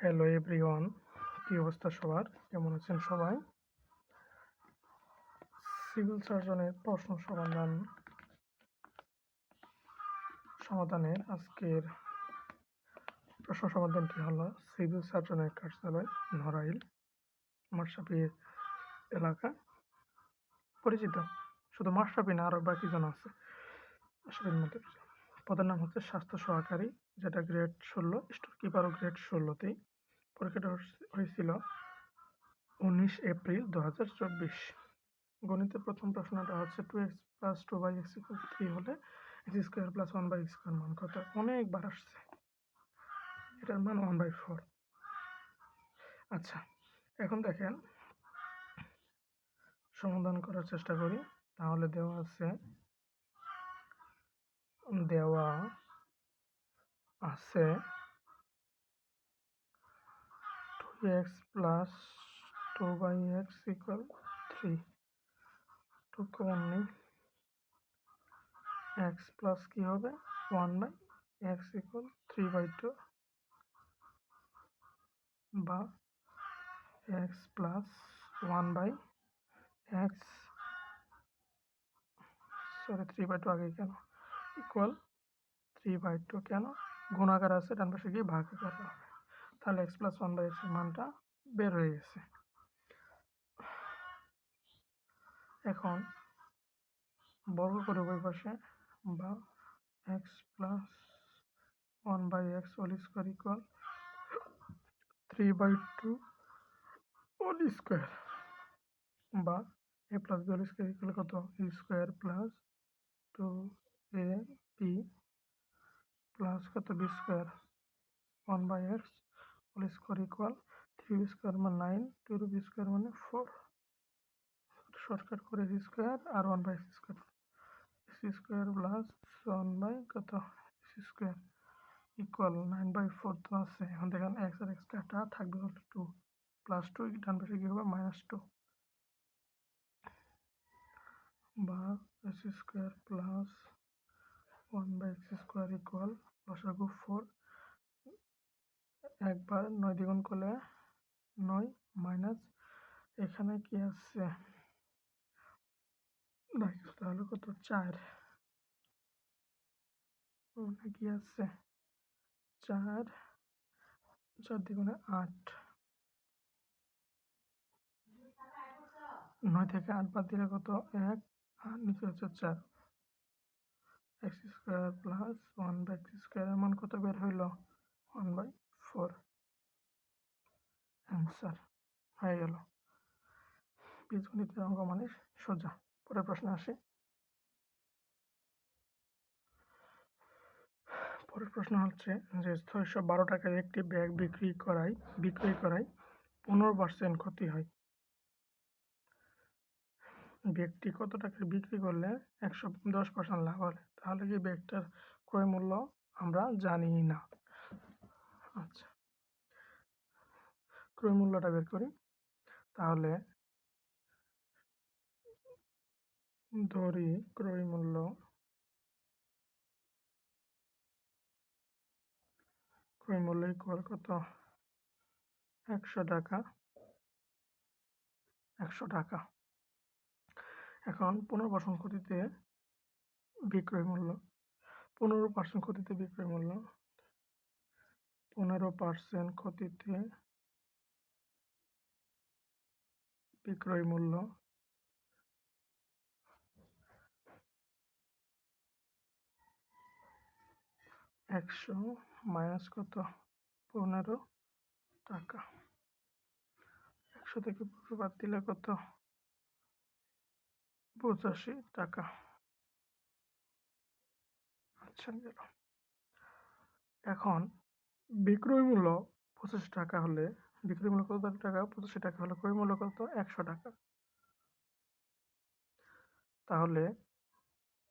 Hello everyone কি অবস্থা সবার? কেমন আছেন সবাই? সিভিল সার্জনের প্রশ্ন সমাধান সমাধানের আজকের প্রশ্ন সমাধানটি হলো সিভিল সার্জনের কার্যালয়, নড়াইল মার্শাপি এলাকা। পরিচিত। শুধু মার্শাপি না আরও বাকি জন আছে। মার্শাপির মধ্যে পদের নাম হচ্ছে স্বাস্থ্য সহকারী, যেটা গ্রেড ষোলো স্টোর কিপারও গ্রেড ষোলোতেই। পরীক্ষাটা হয়েছিল উনিশ এপ্রিল দু হাজার চব্বিশ। গণিতের প্রথম প্রশ্নটা হচ্ছে two x plus two by x three হলে x square plus one by square মান কত? অনেকবার আসছে। এটার মান ওয়ান বাই ফোর আচ্ছা এখন দেখেন। সমাধান করার চেষ্টা করি। তাহলে দেওয়া আছে দেওয়া আছে two x plus two by x equal three two common নেই। এক্স প্লাস কী হবে? One by x equal three by two বা x plus one by x sorry three by two আগে কেন? ইকুয়াল থ্রি বাই টু কেন? গুণাকার আছে, ডান পাশে গিয়ে ভাগ করা। তাহলে এক্স প্লাস ওয়ান বাই এক্সের মানটা বের হয়ে গেছে। এখন বর্গ করে ওই পাশে বা x plus one by x whole square equal three by two whole square বা a plus b whole square equal কত? A square plus two a b plus কত b square one by x whole square equal three b মানে nine two b square মানে four shortcut করে x square R one by x square x square plus one by কত? X square equal nine by four তো আছে। এখন দেখেন x আর x কাটা থাকবে হলো টু প্লাস টু ডান পাশে কী হবে? মাইনাস টু বা x square plus one by x square equal লসাগু ফোর একবার নয় দ্বিগুণ করলে নয় মাইনাস এখানে কি আছে? তাহলে কত? চার। কি আছে? চার চার দ্বিগুণে আট। নয় থেকে আট বাদ দিলে কত? এক, আর নিচে হচ্ছে চার। X square plus one by x স্কোয়ারের মান কত বের হইল? One by four answer. হয়ে গেল। বীজগণিতের অঙ্ক মানে সোজা। পরের প্রশ্ন আসে। পরের প্রশ্ন হচ্ছে যে ছয়শো বারো টাকায় একটি ব্যাগ বিক্রি করায়, বিক্রয় করায় পনেরো পার্সেন্ট ক্ষতি হয়। ব্যাগটি কত টাকায় বিক্রি করলে একশো দশ পার্সেন্ট লাভ হবে তাহলে কি ব্যাগটার ক্রয় মূল্য আমরা জানি না। আচ্ছা। ক্রয় মূল্যটা বের করি। তাহলে ধরি ক্রয় মূল্য ক্রয় মূল্য ইকুয়াল কত? একশো টাকা। একশো টাকা। এখন পনেরো পার্সেন্ট ক্ষতিতে বিক্রয় মূল্য। পনেরো পার্সেন্ট ক্ষতিতে বিক্রয় মূল্য। পনেরো পার্সেন্ট ক্ষতিতে বিক্রয় মূল্য। একশো মাইনাস কত? পনেরো টাকা। একশো থেকে পনেরো বাদ দিলে কত? পঁচাশি টাকা। আচ্ছা এখন বিক্রয় মূল্য পঁচাশি টাকা হলে, বিক্রয় মূল্য কত টাকা? পঁচিশ টাকা হলে ক্রয় মূল্য কত? একশো টাকা। তাহলে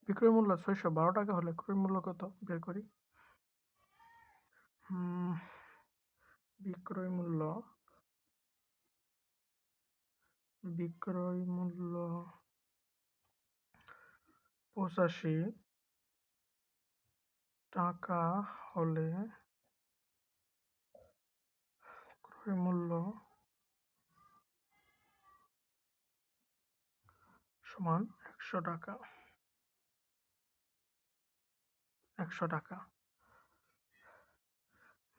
বিক্রয় মূল্য ছয়শো বারো টাকা হলে ক্রয় মূল্য কত? বের করি। বিক্রয় মূল্য বিক্রয় মূল্য পঁচাশি টাকা হলে ক্রয় মূল্য। সমান একশো টাকা। একশো টাকা।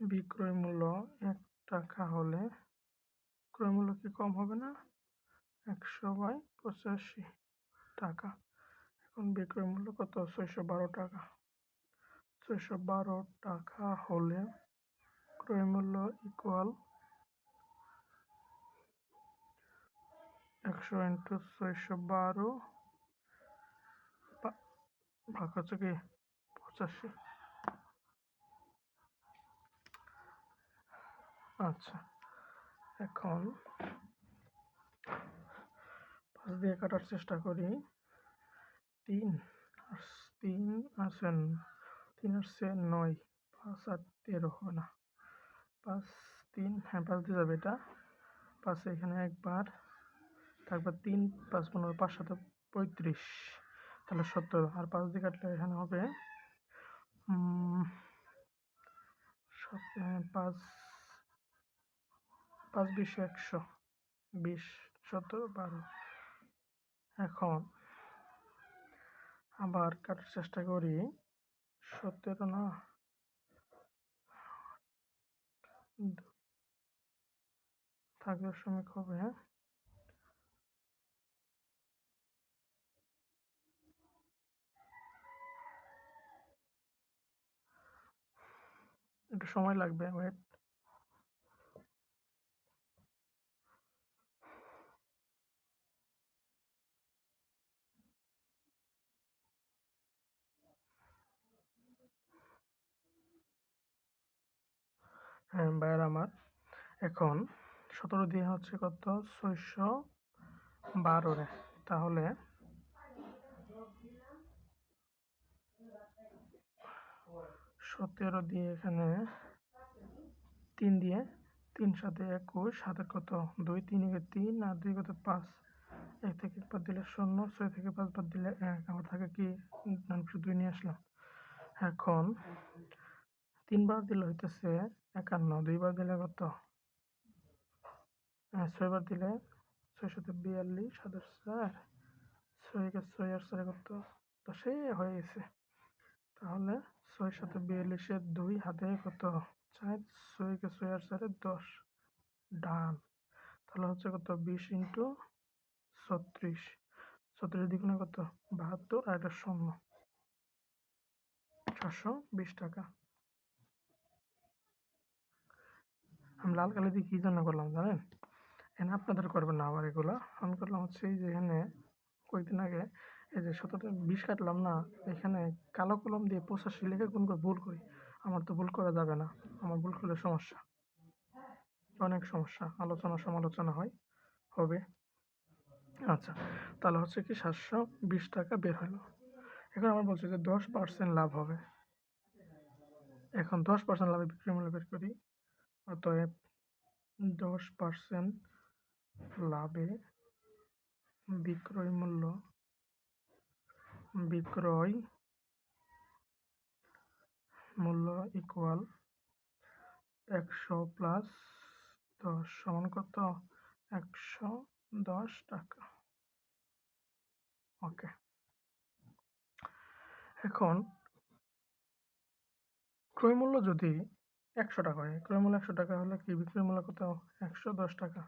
বিক্রয় মূল্য এক টাকা হলে ক্রয় মূল্য কি কম হবে না? একশো বাই পঁচাশি টাকা। এখন বিক্রয় মূল্য কত? ছয়শো বারো টাকা। ছয়শো বারো টাকা হলে ক্রয় মূল্য ইকুয়াল একশো ইন্টু ছয়শো বারো ভাগ হচ্ছে কি? পঁচাশি। আচ্ছা এখন পাঁচ দিয়ে কাটার চেষ্টা করি। তিন আর তিন আছেন তিন আসছে নয়, পাঁচ আর তেরো না। পাঁচ, তিন হ্যাঁ পাঁচ দিয়ে যাবে এটা। পাঁচ এখানে একবার তারপর তিন পাঁচ পনেরো, পাঁচ সাথে পঁয়ত্রিশ। তাহলে সত্তর। আর পাঁচ দিয়ে কাটলে এখানে হবে পাঁচ পাঁচ বিশ একশো। বিশ সতেরো বারো। এখন আবার কাটার চেষ্টা করি। সতেরো না থাকলে শ্রমিক হবে একটু সময় লাগবে ওয়েট হ্যাঁ ভাইয়ের আমার। এখন সতেরো দিয়ে হচ্ছে কত? ছয়শো বারো রে। সতেরো দিয়ে এখানে তিন দিয়ে তিন সাথে একুশ সাথে কত? দুই তিন তিন আর দুই কত? পাঁচ। এক থেকে একবার দিলে শূন্য ছয় থেকে পাঁচবার দিলে এক। আমার থাকে কি? দুই নিয়ে আসলাম। এখন তিনবার দিলে হইতেছে একান্ন। দুইবার দিলে কত? হ্যাঁ, ছয়বার দিলে ছয় সাথে বিয়াল্লিশ সাতাশ চার। ছয় ছয় আর ছয় কত? দশে হয়ে গেছে। তাহলে ছয় সাথে বিয়াল্লিশের দুই হাতে কত চার ছয়কে ছয় আর চারে দশ। ডান। তাহলে হচ্ছে কত? বিশ ইন্টু ছত্রিশ। ছত্রিশ দ্বিগুণে কত? বাহাত্তর আর এটা শূন্য। ছশো বিশ টাকা। আমি লাল কালি দিয়ে কী জন্য করলাম জানেন? এখানে আপনাদের করবেন না আবার এগুলো। আমি করলাম হচ্ছে এই যে এখানে কয়েকদিন আগে এই যে শতটা বিষ কাটলাম না, এখানে কালো কলম দিয়ে পঁচাশি লিখে কোন করে ভুল করি? আমার তো ভুল করা যাবে না, আমার ভুল করলে সমস্যা। অনেক সমস্যা, আলোচনা সমালোচনা হয়, হবে। আচ্ছা তাহলে হচ্ছে কি সাতশো বিশ টাকা বের হলো। এখন আমার বলছে যে দশ পার্সেন্ট লাভ হবে। এখন দশ পার্সেন্ট লাভে বিক্রি মূল্য বের করি, অতএব দশ পার্সেন্ট লাভে বিক্রয় মূল্য বিক্রয় মূল্য ইকুয়াল একশো প্লাস দশ সমান কত? একশো দশ টাকা। ওকে এখন ক্রয় মূল্য যদি একশো টাকা হয়, ক্রয় মূল্য একশো টাকা হলে কি বিক্রয় মূল্য কত? একশো দশ টাকা।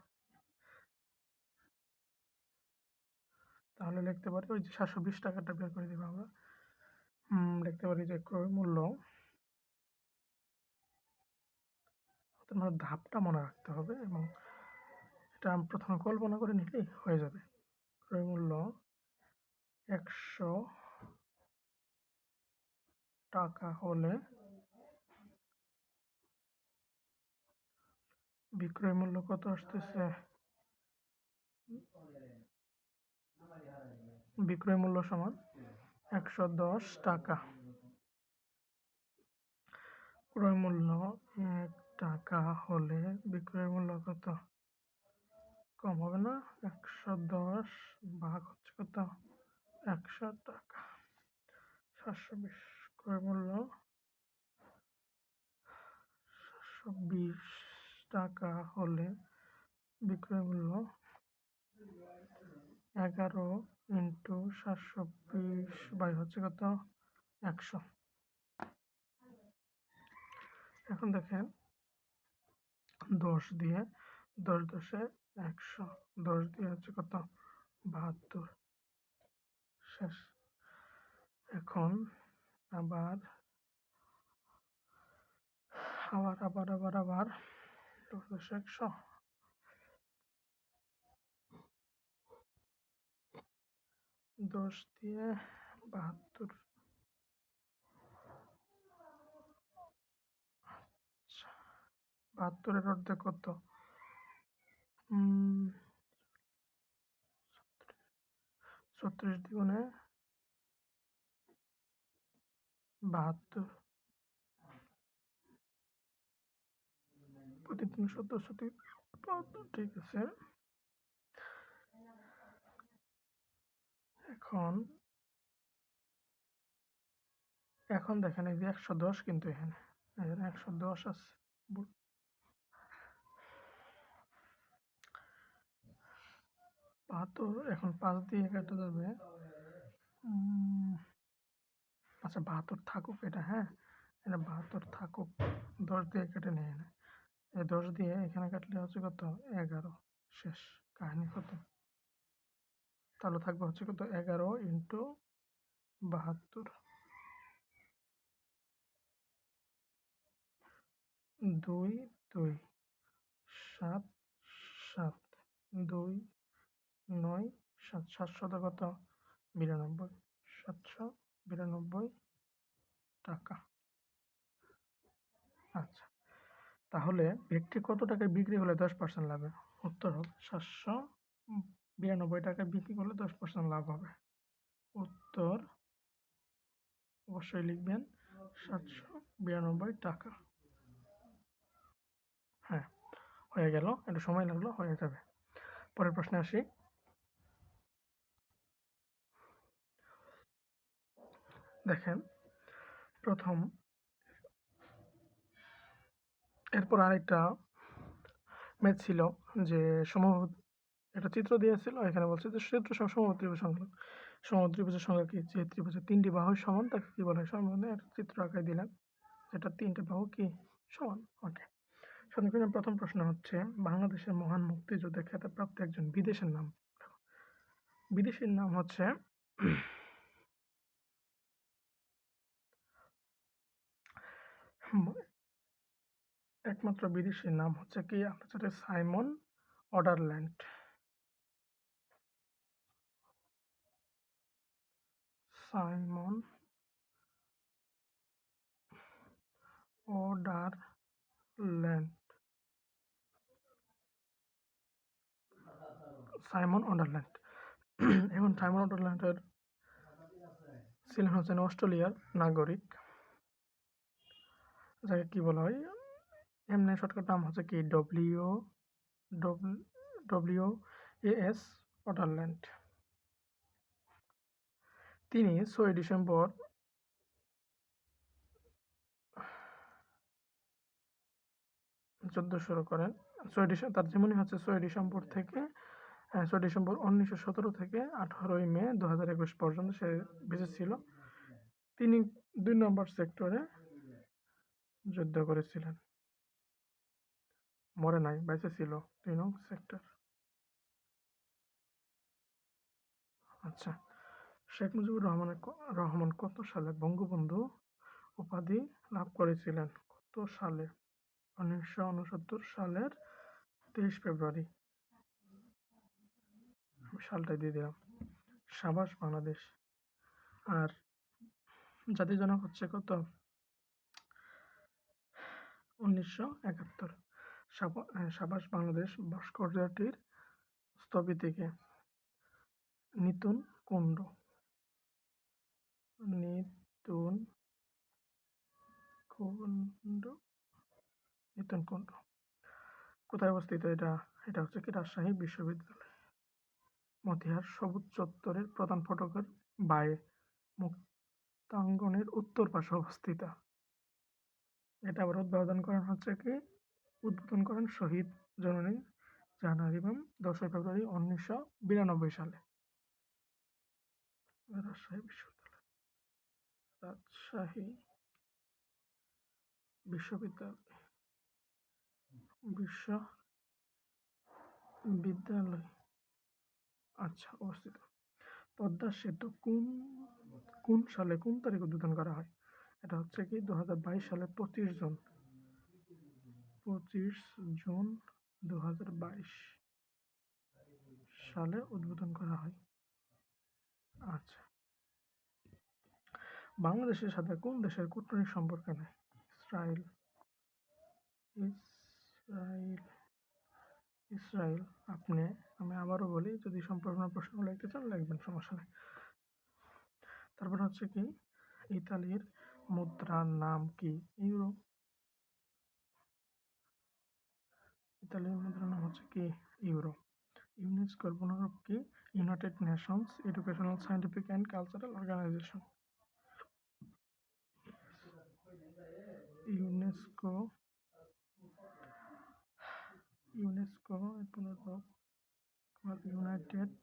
তাহলে লিখতে পারি, ওই যে সাতশো বিশ টাকাটা বের করে দেবো আমরা। লিখতে পারি যে ক্রয় মূল্য। তোমার ধাপটা মনে রাখতে হবে এবং এটা আমি প্রথমে কল্পনা করে নিলেই হয়ে যাবে। ক্রয় মূল্য একশো টাকা হলে বিক্রয় মূল্য কত আসতেছে? বিক্রয় মূল্য সমান একশো দশ টাকা। ক্রয় মূল্য এক টাকা হলে বিক্রয় মূল্য কত? কম হবে না, একশো দশ ভাগ হচ্ছে কত? একশো টাকা। সাতশো বিশ ক্রয় মূল্য সাতশো বিশ টাকা হলে বিক্রয় মূল্য এগারো ইন্টু সাতশো বাই হচ্ছে কত? একশো। এখন দেখেন, দশ দিয়ে দশ দশে একশো, দশ দিয়ে হচ্ছে কত? বাহাত্তর। শেষ। এখন আবার আবার আবার আবার আবার দশ দশে একশো। দশ দিয়ে বাহাত্তর। আচ্ছা বাহাত্তরের অর্ধেক কত? ছত্রিশ। দ্বিগুণে বাহাত্তর। প্রতি তিন সত্তর। সত্যি ঠিক আছে। এখন এখন দেখেন এই যে একশো দশ কিন্তু এখানে। এখানে একশো দশ আছে। বাহাত্তর, এখন পাঁচ দিয়ে কেটে যাবে। আচ্ছা বাহাত্তর থাকুক এটা হ্যাঁ? এটা বাহাত্তর থাকুক, দশ দিয়ে কেটে নেয় এনে এই দশ দিয়ে এখানে কাটলে হচ্ছে কত? এগারো। শেষ। কাহিনী কত তাহলে থাকবে হচ্ছে কত এগারো ইন্টু বাহাত্তর। দুই দুই, সাত সাত, দুই, নয়, সাত সাতশত কত? বিরানব্বই। সাতশো বিরানব্বই টাকা। আচ্ছা তাহলে ব্যক্তি কত টাকায় বিক্রি হলে দশ পার্সেন্ট লাভ উত্তর হবে সাতশো বিরানব্বই টাকায় বিক্রি করলে দশ পার্সেন্ট লাভ হবে। উত্তর অবশ্যই লিখবেন সাতশো বিরানব্বই টাকা। হ্যাঁ হয়ে গেল, একটু সময় লাগল, হয়ে যাবে। পরের প্রশ্নে আসি। দেখেন, প্রথম, এরপর আরেকটা ম্যাথ ছিল যে সমবাহু একটা চিত্র দিয়েছিল, এখানে বলছে যে চিত্র সহ সমবাহু ত্রিভুজ সংখ্যা সমবাহু ত্রিভুজের সংখ্যা কি যে ত্রিভুজের তিনটি বাহু সমান, তাকে কি বলা হয় সমান? একটা চিত্র আঁকায় দিলাম। যেটা তিনটে বাহু কি সমান? ওকে। সন্ধিপূর্ণ প্রথম প্রশ্ন হচ্ছে, বাংলাদেশের মহান মুক্তিযুদ্ধে খ্যাতিপ্রাপ্ত একজন বিদেশের নাম? বিদেশির নাম হচ্ছে একমাত্র বিদেশির নাম হচ্ছে কি? সাথে Simon Orderland Simon Orderland Simon Onderland এখন সাইমন অন্ডারল্যান্ডের ছিলেন হচ্ছেন অস্ট্রেলিয়ার নাগরিক। যাকে কি বলা হয়? এমনি শর্টকাট নাম হচ্ছে কি? W W A S Onderland তিনি ছয় ডিসেম্বর যুদ্ধ শুরু করেন। ছয় ডিসেম্বর তার জীবনী হচ্ছে ছয় ডিসেম্বর থেকে ছয় ডিসেম্বর উনিশশো সতেরো থেকে আঠারোই মে দু হাজার একুশ পর্যন্ত সে বেঁচে ছিল। তিনি দুই নম্বর সেক্টরে যুদ্ধ করেছিলেন। মরে নাই, বেঁচে ছিল দুই নং সেক্টর। আচ্ছা। শেখ মুজিবুর রহমানের ক- রহমান কত সালে বঙ্গবন্ধু উপাধি লাভ করেছিলেন? কত সালে? উনিশশো উনসত্তর সালের তেইশ ফেব্রুয়ারি। সালটা দিয়ে দিলাম। সাবাস বাংলাদেশ। আর জাতির জনক হচ্ছে কত? উনিশশো একাত্তর। সাবা- সাবাস বাংলাদেশ ভাস্কর্যটির স্থপতিকে নিতুন কুণ্ড। নিতুন কুণ্ড নিতুন কুণ্ড কোথায় অবস্থিত এটা? এটা হচ্ছে কি রাজশাহী বিশ্ববিদ্যালয়। মতিহার সবুজ চত্বরের প্রধান ফটকের বায়ে, মুক্তাঙ্গনের উত্তর পাশে অবস্থিত। এটা আবার উদ্বোধন করেন হচ্ছে কি? উদ্বোধন করেন শহীদ জননী জানুয়ারি এবং দশই ফেব্রুয়ারি উনিশশো বিরানব্বই সালে। রাজশাহী বিশ্ববিদ্যালয়। রাজশাহী বিশ্ববিদ্যালয় বিশ্ববিদ্যালয় আচ্ছা অবস্থিত। পদ্মা সেতু কোন কোন সালে, কোন তারিখ উদ্বোধন করা হয়? এটা হচ্ছে কি দু হাজার বাইশ সালে পঁচিশ জুন। পঁচিশ জুন দু হাজার বাইশ সালে উদ্বোধন করা হয়। আচ্ছা। বাংলাদেশের সাথে কোন দেশের কূটনৈতিক সম্পর্ক নেই? ইসরায়েল। ইসরায়েল। ইসরায়েল। আপনি, আমি আবারও বলি, যদি সম্পূর্ণ প্রশ্ন লিখতে চান, লিখবেন, সমস্যা নেই। তারপর হচ্ছে কি, ইতালির মুদ্রার নাম কি? ইউরো। ইতালির মুদ্রার নাম হচ্ছে কি? ইউরো। ইউনেস্কোর পুনরূপ কি? United Nations Educational Scientific and Cultural Organization. UNESCO UNESCO পুনরূপ United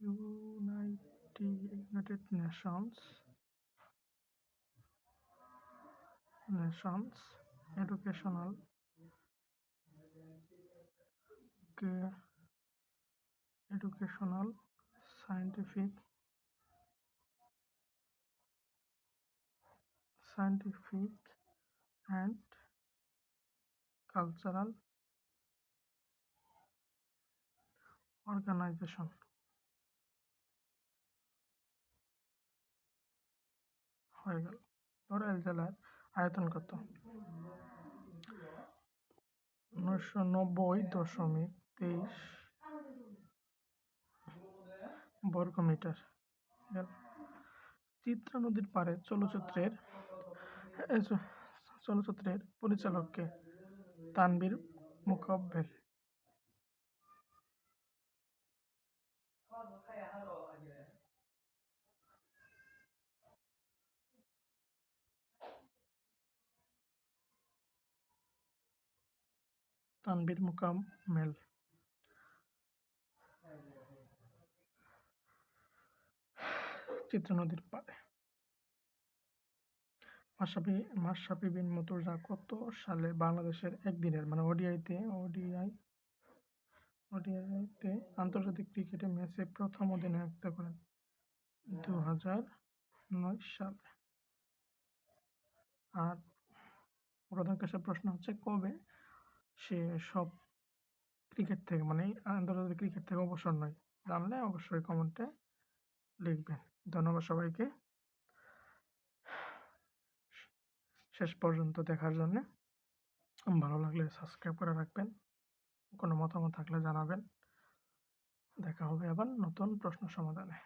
United United Nations nations educational কে educational scientific and cultural organization. হয়ে জেলার আয়তন কত? নব্বই দশমিক তেইশ বর্গ মিটার। চিত্রা নদীর পাড়ে চলচ্চিত্রের চলচ্চিত্রের পরিচালককে তানবীর মুকাব্বেল তানবীর মুকাম্মেল। চিত্রা নদীর পাড়ে। মাশরাফি মাশরাফি বিন মুর্তজা কত সালে বাংলাদেশের একদিনের মানে ওডিআইতে, ওডিআই, ওডিআইতে আন্তর্জাতিক ক্রিকেটে ম্যাচে প্রথম অধিনায়কত্ব করেন দু হাজার নয় সালে। আর প্রধান কেসের প্রশ্ন হচ্ছে, কবে সে সব ক্রিকেট থেকে মানে আন্তর্জাতিক ক্রিকেট থেকে অবসর নয়? জানলে অবশ্যই কমেন্টে লিখবেন। ধন্যবাদ সবাইকে। শেষ পর্যন্ত দেখার জন্যে। ভালো লাগলে সাবস্ক্রাইব করে রাখবেন। কোনো মতামত থাকলে জানাবেন। দেখা হবে আবার নতুন প্রশ্ন সমাধানে।